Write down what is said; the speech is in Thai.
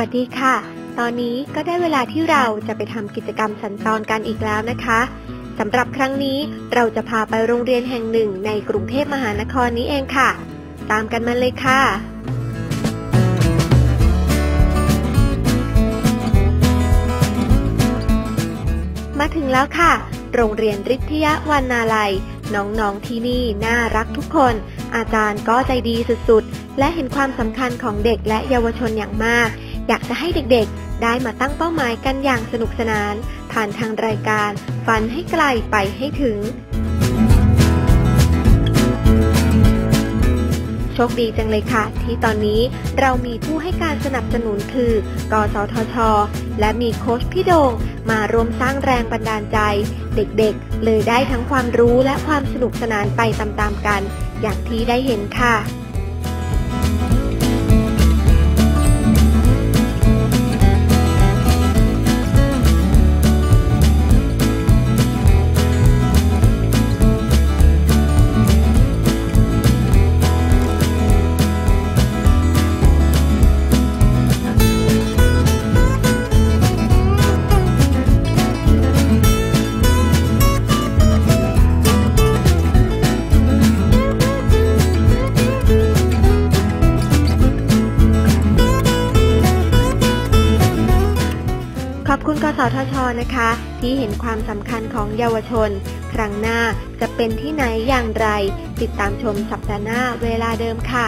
วัสดีค่ะ ตอนนี้ก็ได้เวลาที่เราจะไปทำกิจกรรมสัญจรกันอีกแล้วนะคะสำหรับครั้งนี้เราจะพาไปโรงเรียนแห่งหนึ่งในกรุงเทพมหานครนี้เองค่ะ ตามกันมาเลยค่ะมาถึงแล้วค่ะ โรงเรียนริทยวันนาลัย น้องๆที่นี่น่ารักทุกคน อาจารย์ก็ใจดีสุดๆ และเห็นความสำคัญของเด็กและเยาวชนอย่างมาก อยากจะให้เด็กๆ ได้มาตั้งเป้าหมายกันอย่างสนุกสนาน ผ่านทางรายการ ฝันให้ไกลไปให้ถึง โชคดีจังเลยค่ะ ที่ตอนนี้เรามีผู้ให้การสนับสนุนคือกสทช และมีโค้ชพี่โดงมาร่วมสร้างแรงบันดาลใจ เด็กๆ เลยได้ทั้งความรู้และความสนุกสนานไปตามๆกัน อย่างที่ได้เห็นค่ะ ขอบคุณกสทชนะคะ ที่เห็นความสำคัญของเยาวชน ครั้งหน้าจะเป็นที่ไหนอย่างไร ติดตามชมสัปดาห์หน้าเวลาเดิมค่ะ